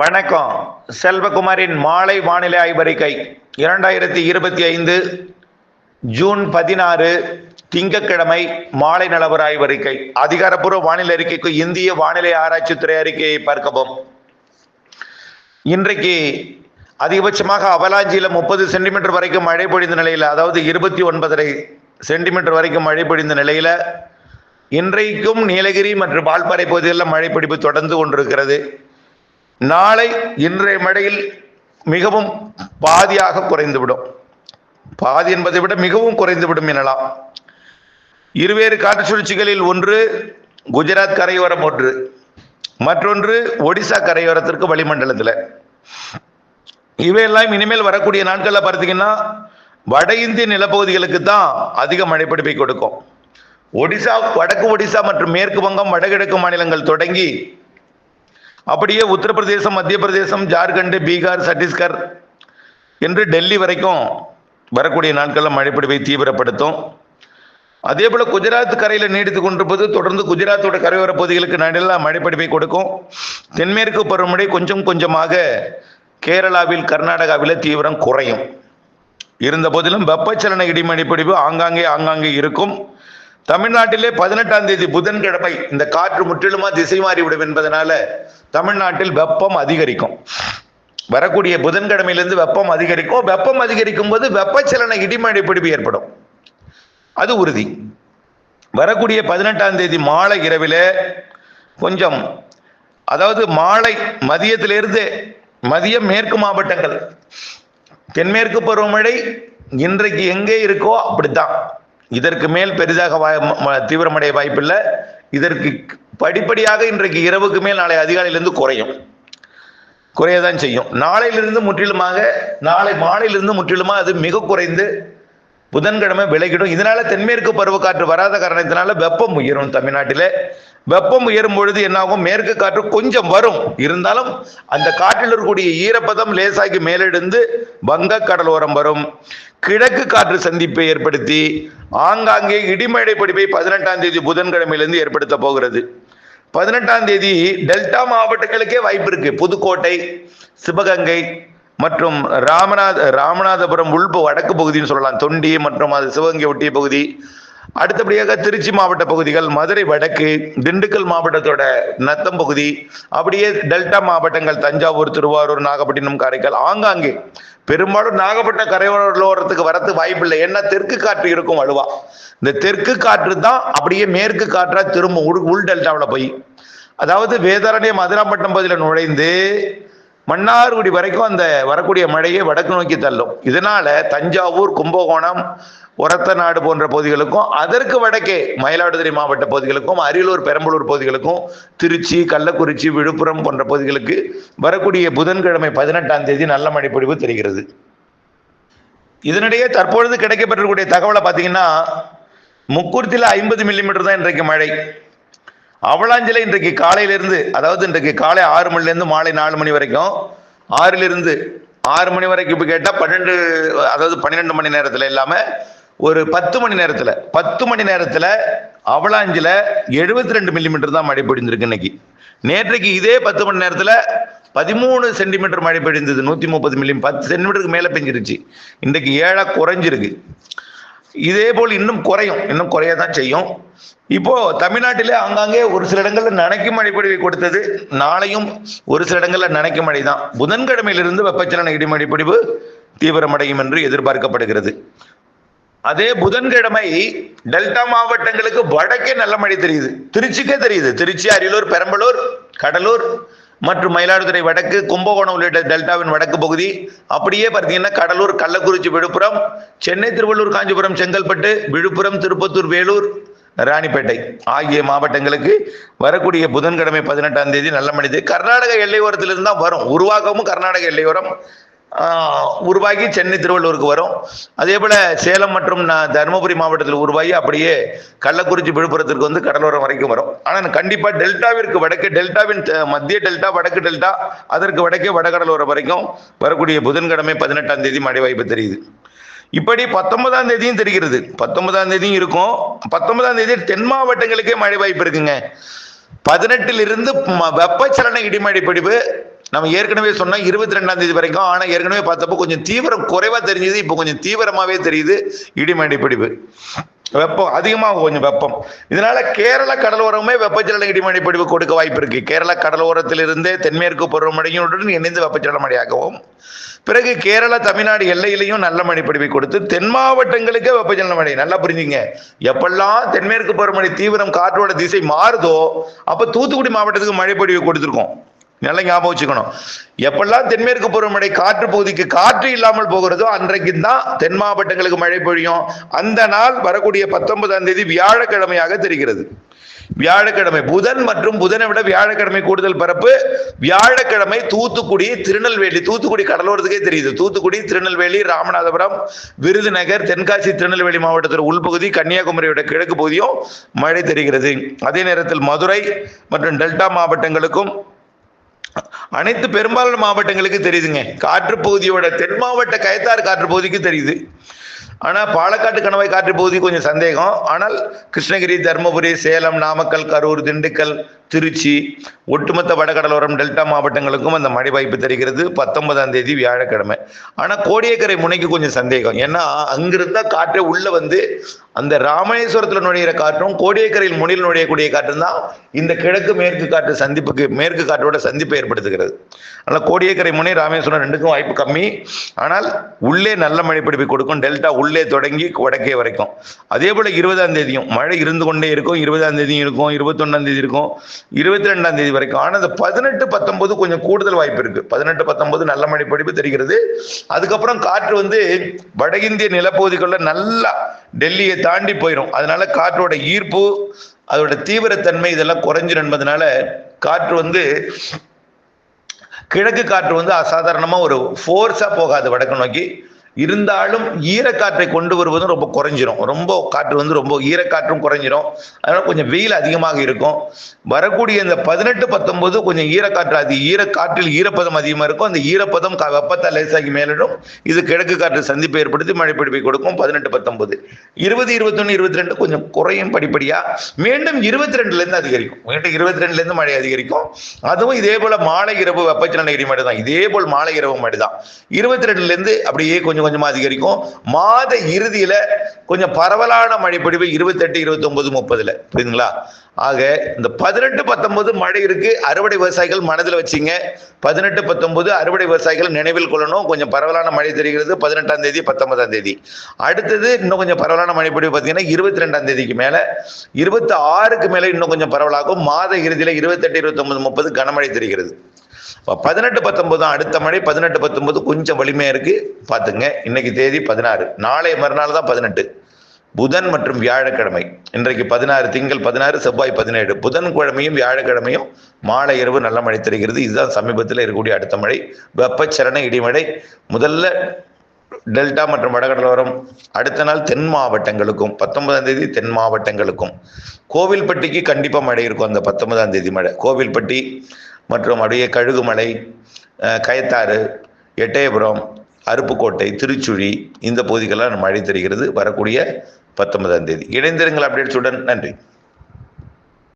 வணக்கம். செல்வகுமாரின் மாலை வானிலை ஆய்வறிக்கை. இரண்டாயிரத்தி இருபத்தி ஐந்து ஜூன் பதினாறு திங்கட்கிழமை மாலை நிலவர ஆய்வறிக்கை. அதிகாரப்பூர்வ வானிலை அறிக்கைக்கு இந்திய வானிலை ஆராய்ச்சித்துறை அறிக்கையை பார்க்கவும். இன்றைக்கு அதிகபட்சமாக அவலாஞ்சியில் முப்பது சென்டிமீட்டர் வரைக்கும் மழை பொழிந்த நிலையில் அதாவது இருபத்தி ஒன்பதரை சென்டிமீட்டர் வரைக்கும் மழை பொழிந்த நிலையில் இன்றைக்கும் நீலகிரி மற்றும் வால்பாறை பகுதிகளில் மழை பிடிப்பு தொடர்ந்து கொண்டிருக்கிறது. நாளை இன்றைய மழையில் மிகவும் பாதியாக குறைந்துவிடும். பாதி என்பதை விட மிகவும் குறைந்துவிடும் எனலாம். இருவேறு காற்று சுழற்சிகளில் ஒன்று குஜராத் கரையோரம் ஒன்று. மற்றொன்று ஒடிசா கரையோரத்திற்கு வளிமண்டலத்தில். இவையெல்லாம் இனிமேல் வரக்கூடிய நாட்களில் பார்த்தீங்கன்னா வட இந்திய நிலப்பகுதிகளுக்கு தான் அதிக மழைப்பிடிப்பை கொடுக்கும். ஒடிசா வடக்கு ஒடிசா மற்றும் மேற்கு வங்கம் வடகிழக்கு மாநிலங்கள் தொடங்கி அப்படியே உத்தரப்பிரதேசம் மத்திய பிரதேசம் ஜார்க்கண்ட் பீகார் சத்தீஸ்கர் என்று டெல்லி வரைக்கும் வரக்கூடிய நாட்களில் மழைப்பிடிவை தீவிரப்படுத்தும். அதே போல குஜராத் கரையில் நீடித்து கொண்டிருப்பது தொடர்ந்து குஜராத்தோட கரையோர பகுதிகளுக்கு நடுவில் மழைப்பிடிவை கொடுக்கும். தென்மேற்கு பருவமழை கொஞ்சம் கொஞ்சமாக கேரளாவில் கர்நாடகாவில் தீவிரம் குறையும். இருந்த போதிலும் வெப்பச்சலன இடிமழை பிடிப்பு ஆங்காங்கே ஆங்காங்கே இருக்கும். தமிழ்நாட்டிலே பதினெட்டாம் தேதி புதன்கிழமை இந்த காற்று முற்றிலுமா திசை மாறிவிடும் என்பதனால தமிழ்நாட்டில் வெப்பம் அதிகரிக்கும். வரக்கூடிய புதன்கிழமையிலிருந்து வெப்பம் அதிகரிக்கும். வெப்பம் அதிகரிக்கும் போது வெப்பச்சலன இடிமழை பிடிப்பு ஏற்படும். அது உறுதி. வரக்கூடிய பதினெட்டாம் தேதி மாலை இரவிலே கொஞ்சம் அதாவது மாலை மதியத்திலிருந்து மதியம் மேற்கு மாவட்டங்கள் தென்மேற்கு பருவமழை இன்றைக்கு எங்கே இருக்கோ அப்படித்தான். இதற்கு மேல் பெரிதாக வாய்- ம- தீவிரமடைய வாய்ப்பில்லை. இதற்கு படிப்படியாக இன்றைக்கு இரவுக்கு மேல் நாளை அதிகாலையிலிருந்து குறையும். குறையதான் செய்யும். நாளையிலிருந்து முற்றிலுமாக நாளை மாலையிலிருந்து முற்றிலுமாக அது மிக குறைந்து புதன்கிழமை விலகிடும். இதனால தென்மேற்கு பருவக்காற்று வராத காரணத்தினால வெப்பம் உயரும் தமிழ்நாட்டிலே. வெப்பம் உயரும் பொழுது என்னாகும்? மேற்கு காற்று கொஞ்சம் வரும். இருந்தாலும் அந்த காற்றில் இருக்கக்கூடிய ஈரப்பதம் லேசாகி மேலெடுந்து வங்க கடலோரம் வரும். கிழக்கு காற்று சந்திப்பை ஏற்படுத்தி ஆங்காங்கே இடிமழை பிடிப்பை பதினெட்டாம் தேதி புதன்கிழமையிலிருந்து ஏற்படுத்த போகிறது. பதினெட்டாம் தேதி டெல்டா மாவட்டங்களுக்கே வாய்ப்பு இருக்கு. புதுக்கோட்டை சிவகங்கை மற்றும் ராமநாத ராமநாதபுரம் உள்பு வடக்கு பகுதின்னு சொல்லலாம். தொண்டி மற்றும் அது சிவகங்கை ஒட்டிய பகுதி. அடுத்தபடியாக திருச்சி மாவட்ட பகுதிகள் மதுரை வடக்கு திண்டுக்கல் மாவட்டத்தோட நத்தம் பகுதி அப்படியே டெல்டா மாவட்டங்கள் தஞ்சாவூர் திருவாரூர் நாகப்பட்டினம் காரைக்கால் ஆங்காங்கே. பெரும்பாலும் நாகப்பட்டினம் கரையோரத்துக்கு வரத்து வாய்ப்பில்லை. ஏன்னா தெற்கு காற்று இருக்கும் வலுவா. இந்த தெற்கு காற்று தான் அப்படியே மேற்கு காற்றா திரும்ப உள் உள் டெல்டாவில் போய். அதாவது வேதாரண்யம் மதுராம்பட்டினம் பகுதியில் நுழைந்து மன்னார்குடி வரைக்கும் அந்த வரக்கூடிய மழையை வடக்கு நோக்கி தள்ளும். இதனால தஞ்சாவூர் கும்பகோணம் ஒரத்தநாடு போன்ற பகுதிகளுக்கும் அதற்கு வடக்கே மயிலாடுதுறை மாவட்ட பகுதிகளுக்கும் அரியலூர் பெரம்பலூர் பகுதிகளுக்கும் திருச்சி கள்ளக்குறிச்சி விழுப்புரம் போன்ற பகுதிகளுக்கு வரக்கூடிய புதன்கிழமை பதினெட்டாம் தேதி நல்ல மழைப்பொழிவு தெரிகிறது. இதனிடையே தற்பொழுது கிடைக்கப்பெற்றக்கூடிய தகவலை பார்த்தீங்கன்னா முக்கூர்த்தியில் ஐம்பது மில்லிமீட்டர் தான் இன்றைக்கு மழை. அவலாஞ்சில இன்றைக்கு காலையிலிருந்து அதாவது இன்றைக்கு காலை ஆறு மணிலேருந்து மாலை நாலு மணி வரைக்கும் ஆறிலிருந்து ஆறு மணி வரைக்கும் இப்போ கேட்டால் பன்னெண்டு அதாவது பன்னிரெண்டு மணி நேரத்தில் இல்லாமல் ஒரு பத்து மணி நேரத்தில் பத்து மணி நேரத்தில் அவலாஞ்சில் எழுபத்தி ரெண்டு மில்லிமீட்டர் தான் மழை பொழிந்திருக்கு இன்னைக்கு. நேற்றைக்கு இதே பத்து மணி நேரத்தில் பதிமூணு சென்டிமீட்டர் மழை பெய்ந்தது நூற்றி முப்பது மில்லி பத்து சென்டிமீட்டருக்கு மேலே பெஞ்சிருச்சு. இன்றைக்கு ஏழா குறைஞ்சிருக்கு. இதே போல் இன்னும் குறையும் இன்னும் குறைய தான் செய்யும். இப்போ தமிழ்நாட்டிலே ஆங்காங்கே ஒரு சில இடங்களில் நனைக்கும் மழை பொழிவை கொடுத்தது நாளையும் ஒரு சில இடங்களில் நனைக்கும் மழை தான். புதன்கிழமையிலிருந்து வெப்பச்சலன இடிமழை பொழிவு தீவிரமடையும் என்று எதிர்பார்க்கப்படுகிறது. அதே புதன்கிழமை டெல்டா மாவட்டங்களுக்கு வடக்கே நல்ல மழை தெரியுது. திருச்சிக்கே தெரியுது. திருச்சி அரியலூர் பெரம்பலூர் கடலூர் மற்றும் மயிலாடுதுறை வடக்கு கும்பகோணம் உள்ளிட்ட டெல்டாவின் வடக்கு பகுதி. அப்படியே பார்த்தீங்கன்னா கடலூர் கள்ளக்குறிச்சி விழுப்புரம் சென்னை திருவள்ளூர் காஞ்சிபுரம் செங்கல்பட்டு விழுப்புரம் திருப்பத்தூர் வேலூர் ராணிப்பேட்டை ஆகிய மாவட்டங்களுக்கு வரக்கூடிய புதன்கிழமை பதினெட்டாம் தேதி நல்ல மழை கர்நாடக எல்லையோரத்திலிருந்து தான் வரும். உருவாக்கமும் கர்நாடக எல்லையோரம் உருவாகி சென்னை திருவள்ளூருக்கு வரும். அதே போல சேலம் மற்றும் தருமபுரி மாவட்டத்தில் உருவாகி அப்படியே கள்ளக்குறிச்சி விழுப்புரத்திற்கு வந்து கடலோரம் வரைக்கும் வரும். ஆனால் கண்டிப்பாக டெல்டாவிற்கு வடக்கு டெல்டாவின் மத்திய டெல்டா வடக்கு டெல்டா அதற்கு வடக்கே வடகடலோரம் வரைக்கும் வரக்கூடிய புதன்கிழமை பதினெட்டாம் தேதி மழை வாய்ப்பு தெரியுது. இப்படி பத்தொன்பதாம் தேதியும் தெரிகிறது. பத்தொன்பதாம் தேதியும் இருக்கும். பத்தொன்பதாம் தேதி தென் மாவட்டங்களுக்கே மழை வாய்ப்பு இருக்குங்க. பதினெட்டிலிருந்து ம- வெப்பச்சலன இடிமடி பிடிப்பு. நம்ம ஏற்கனவே சொன்னோம் இருபத்தி ரெண்டாம் தேதி வரைக்கும் ஆனா ஏற்கனவே பார்த்தப்போ கொஞ்சம் தீவிரம் குறைவா தெரிஞ்சது இப்போ கொஞ்சம் தீவிரமாவே தெரியுது இடிமடி பிடிப்பு. வெப்பம் அதிகமாக கொஞ்சம் வெப்பம். இதனால கேரள கடலோரமே வெப்பச்சலன இடிமழை பிடிப்பு கொடுக்க வாய்ப்பு இருக்கு கேரள கடலோரத்திலிருந்தே தென்மேற்கு பருவமழையுடன் இணைந்து வெப்பச்சலன மழையாகவும் பிறகு கேரளா தமிழ்நாடு எல்லையிலையும் நல்ல மழை பொழிவை கொடுத்து தென் மாவட்டங்களுக்கே வெப்பச்சலன மழை. நல்லா புரிஞ்சுங்க. எப்பெல்லாம் தென்மேற்கு பருவமழை தீவிரம் காற்றோட திசை மாறுதோ அப்ப தூத்துக்குடி மாவட்டத்துக்கு மழை கொடுத்துருக்கோம். நல்லா ஞாபகம் வச்சுக்கணும். எப்பெல்லாம் தென்மேற்கு பருவமழை காற்று பகுதிக்கு காற்று இல்லாமல் போகிறதோ அன்றைக்கு தான் தென் மாவட்டங்களுக்கு மழை பொழியும். அந்த நாள் வரக்கூடிய பத்தொன்பதாம் தேதி வியாழக்கிழமையாக தெரிகிறது. வியாழக்கிழமை புதன் மற்றும் புதனை விட வியாழக்கிழமை கூடுதல் பரப்பு. வியாழக்கிழமை தூத்துக்குடி திருநெல்வேலி தூத்துக்குடி கடலோரத்துக்கே தெரியுது. தூத்துக்குடி திருநெல்வேலி ராமநாதபுரம் விருதுநகர் தென்காசி திருநெல்வேலி மாவட்டத்தில் உள்பகுதி கன்னியாகுமரியோட கிழக்கு பகுதியும் மழை தெரிகிறது. அதே நேரத்தில் மதுரை மற்றும் டெல்டா மாவட்டங்களுக்கும் அனைத்து பெரும்பாலான மாவட்டங்களுக்கு தெரியுதுங்க. காற்று பகுதியோட தென் மாவட்ட கயத்தாறு காற்று பகுதிக்கு தெரியுது. ஆனால் பாலக்காட்டு கணவாய் காற்று பகுதி கொஞ்சம் சந்தேகம். ஆனால் கிருஷ்ணகிரி தருமபுரி சேலம் நாமக்கல் கரூர் திண்டுக்கல் திருச்சி ஒட்டுமொத்த வடகடலோரம் டெல்டா மாவட்டங்களுக்கும் அந்த மழை வாய்ப்பு தெரிகிறது. பத்தொன்பதாம் தேதி வியாழக்கிழமை. ஆனால் கோடியக்கரை முனைக்கு கொஞ்சம் சந்தேகம். ஏன்னா அங்கிருந்தா காற்றே உள்ள வந்து அந்த ராமேஸ்வரத்தில் நுழையிற காற்றும் கோடியக்கரையில் முனையில் நுழையக்கூடிய காற்றும் தான் இந்த கிழக்கு மேற்கு காற்று சந்திப்புக்கு மேற்கு காற்றோட சந்திப்பை ஏற்படுத்துகிறது. ஆனால் கோடியக்கரை முனை ராமேஸ்வரம் ரெண்டுக்கும் வாய்ப்பு கம்மி. ஆனால் உள்ளே நல்ல மழை பிடிப்பு கொடுக்கும். டெல்டா உள்ளே தொடங்கி வடக்கே வரைக்கும். அதே போல் இருபதாம் தேதியும் மழை இருந்து கொண்டே இருக்கும். இருபதாம் தேதியும் இருக்கும். இருபத்தொன்னாம் தேதி இருக்கும். இருபத்தி ரெண்டாம் தேதி வரைக்கும். ஆனால் அந்த பதினெட்டு பத்தொன்பது கொஞ்சம் கூடுதல் வாய்ப்பு இருக்கு. பதினெட்டு பத்தொன்பது நல்ல மழை படிப்பு தெரிகிறது. அதுக்கப்புறம் காற்று வந்து வட நிலப்பகுதிகளில் நல்லா டெல்லியை தாண்டி போயிடும் அதனால காற்றோட ஈர்ப்பு அதோட தீவிரத்தன்மை இதெல்லாம் குறைஞ்சிடும் என்பதனால காற்று வந்து கிழக்கு காற்று வந்து அசாதாரணமாக ஒரு ஃபோர்ஸாக போகாது வடக்கு நோக்கி. இருந்தாலும் ஈரக்காற்றை கொண்டு வருவதும் ரொம்ப குறைஞ்சிரும். ரொம்ப காற்று வந்து ரொம்ப ஈரக்காற்றும் குறைஞ்சிரும். அதனால கொஞ்சம் வெயில் அதிகமாக இருக்கும். வரக்கூடிய இந்த பதினெட்டு பத்தொன்பது கொஞ்சம் ஈரக்காற்று அது ஈரக்காற்றில் ஈரப்பதம் அதிகமாக இருக்கும். அந்த ஈரப்பதம் க- வெப்பத்தால் லேசாகி மேலிடும். இது கிழக்கு காற்று சந்திப்பை ஏற்படுத்தி மழை பிடிப்பை கொடுக்கும். பதினெட்டு பத்தொன்பது. இருபது இருபத்தொன்னு இருபத்தி ரெண்டு கொஞ்சம் குறையும் படிப்படியா. மீண்டும் இருபத்தி ரெண்டுலேருந்து அதிகரிக்கும். மீண்டும் இருபத்தி ரெண்டுலேருந்து மழை அதிகரிக்கும். அதுவும் இதே போல மாலை இரவு வெப்பச்சலன இடிமழை தான் இதே போல் மாலை இரவு மழை தான் இருபத்தி ரெண்டுலேருந்து அப்படியே கொஞ்சம் கொஞ்சமா அதிகரிக்கும். மாத இறுதியில் கொஞ்சம் பரவலான மழைப்பொழிவு இருபத்தெட்டு இருபத்தொம்பது முப்பதில். புரியுதுங்களா? ஆக இந்த பதினெட்டு பத்தொன்பது மழை இருக்கு. அறுவடை விவசாயிகள் மனதில் வச்சிங்க. பதினெட்டு பத்தொன்பது அறுவடை விவசாயிகள் நினைவில் கொள்ளணும். கொஞ்சம் பரவலான மழை தெரிகிறது. பதினெட்டாம் தேதி பத்தொன்பதாம் தேதி. அடுத்தது இன்னும் கொஞ்சம் பரவலான மழைப்பொழிவு பார்த்தீங்கன்னா இருபத்தி ரெண்டாம் தேதிக்கு மேலே. இருபத்தி ஆறுக்கு மேலே இன்னும் கொஞ்சம் பரவலாகும். மாத இறுதியில் இருபத்தெட்டு இருபத்தொம்பது முப்பது கனமழை தெரிகிறது. பதினெட்டு பத்தொன்பது தான் அடுத்த மழை பதினெட்டு பத்தொன்பது கொஞ்சம் வலிமையாக இருக்கு. பார்த்துங்க இன்னைக்கு தேதி பதினாறு. நாளை மறுநாள் தான் பதினெட்டு. புதன் மற்றும் வியாழக்கிழமை. இன்றைக்கு பதினாறு திங்கள் பதினாறு செவ்வாய் பதினேழு. புதன் கிழமையும் வியாழக்கிழமையும் மாலை இரவு நல்ல மழை தெரிகிறது. இதுதான் சமீபத்தில் இருக்கக்கூடிய அடுத்த மழை. வெப்பச்சலன இடிமழை. முதல்ல டெல்டா மற்றும் வடகடலோரம் அடுத்த நாள் தென் மாவட்டங்களுக்கும் பத்தொன்பதாம் தேதி தென் மாவட்டங்களுக்கும். கோவில்பட்டிக்கு கண்டிப்பாக மழை இருக்கும் அந்த பத்தொன்பதாம் தேதி மழை. கோவில்பட்டி மற்றும் அப்படியே கழுகுமலை கயத்தாறு எட்டயபுரம் அருப்புக்கோட்டை திருச்சுழி இந்த பகுதிக்கெல்லாம் மழை தெரிகிறது வரக்கூடிய பத்தொன்பதாம் தேதி. இணைந்திருங்கள் அப்டேட்ஸுடன் நன்றி.